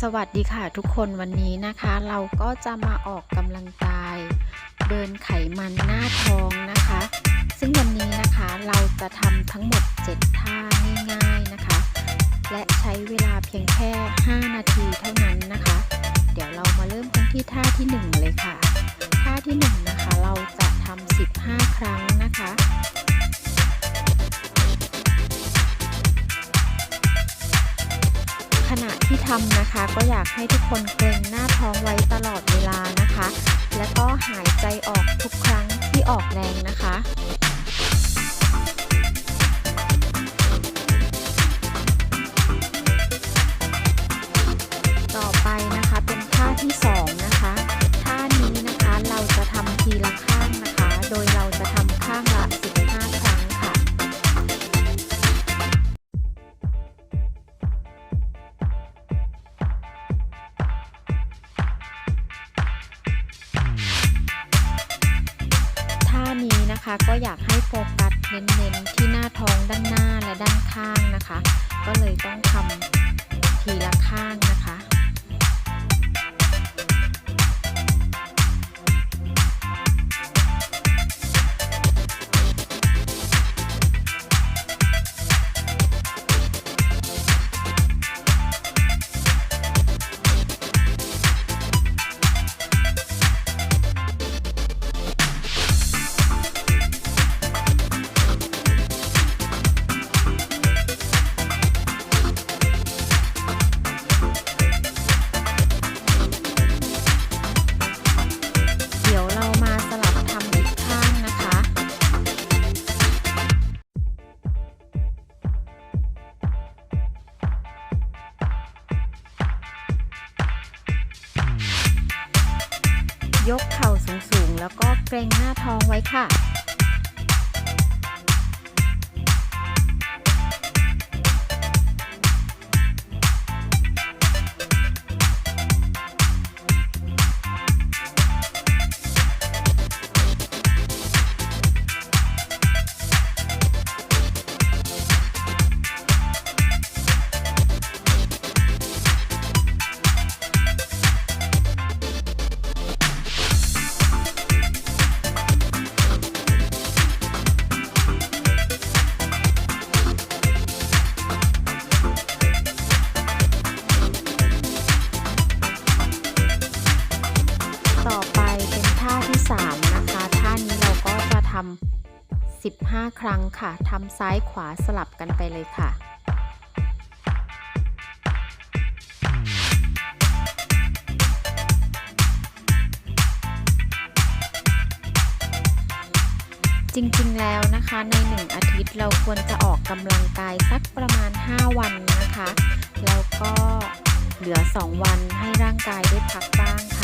สวัสดีค่ะทุกคนวันนี้นะคะ เราก็จะมาออกกำลังกายเบิร์นไขมันหน้าท้องนะคะ ซึ่งวันนี้นะคะเราจะทำทั้งหมด 7 ท่าง่ายๆนะคะ และใช้เวลาเพียงแค่ 5 นาทีเท่านั้นนะคะ เดี๋ยวเรามาเริ่มกันที่ท่าที่ 1 เลยค่ะ ท่าที่ 1 นะคะ เราจะทำ15 ครั้งนะคะ ทำนะคะ ก็อยากให้ทุกคนเกรงหน้าท้องไว้ตลอดเวลานะคะ แล้วก็หายใจออกทุกครั้งที่ออกแรงนะคะ นะคะ ก็อยากให้โฟกัสเน้นๆที่หน้าท้องด้านหน้าและด้านข้างนะคะ ก็เลยต้องทำทีละข้างนะคะ ยกเข่าสูงๆ แล้วก็เกรงหน้าท้องไว้ค่ะ 15 ครั้งค่ะทำซ้ายขวาสลับกันไปเลยค่ะจริงๆ แล้วนะคะใน 1 อาทิตย์เราควรจะออกกำลังกายสักประมาณ 5 วันนะคะ แล้วก็เหลือ 2 วันให้ร่างกายได้พักบ้างค่ะ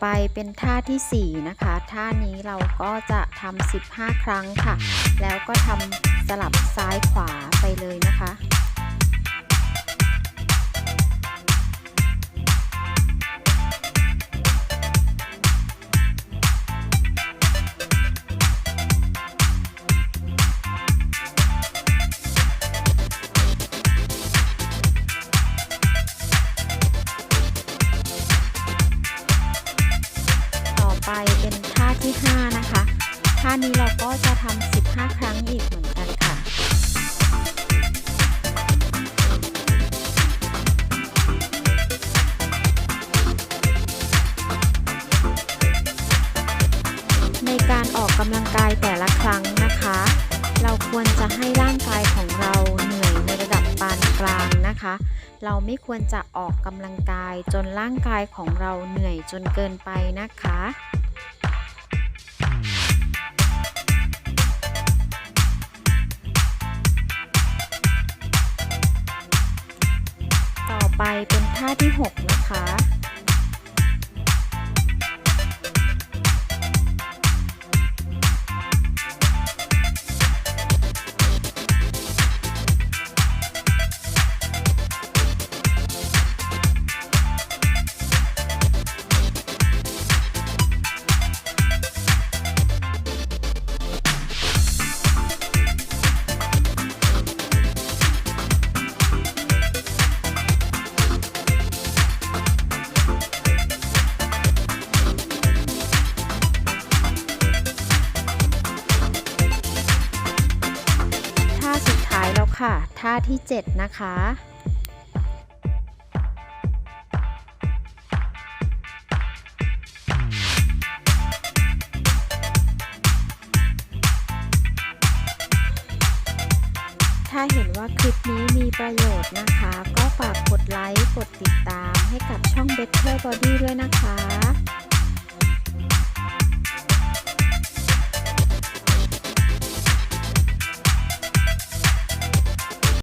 ไปเป็นท่าทีสี่ 4 นะคะ ท่านี้เราก็จะทำ15 ครั้งค่ะ แล้วก็ทำสลับซ้ายขวาไปเลยนะคะ นี้เราก็จะทำ15 ครั้งอีกเหมือนกันค่ะในการออกกำลังกายแต่ละครั้งนะคะ เราควรจะให้ร่างกายของเราเหนื่อยในระดับปานกลางนะคะ เราไม่ควรจะออกกำลังกายจนร่างกายของเราเหนื่อยจนเกินไปนะคะ ค่ะ ท่าที่ 7 นะคะถ้าเห็นว่าคลิปนี้มีประโยชน์นะคะ ก็ฝากกดไลค์ กดติดตามให้กับช่อง Better Body ด้วยนะคะ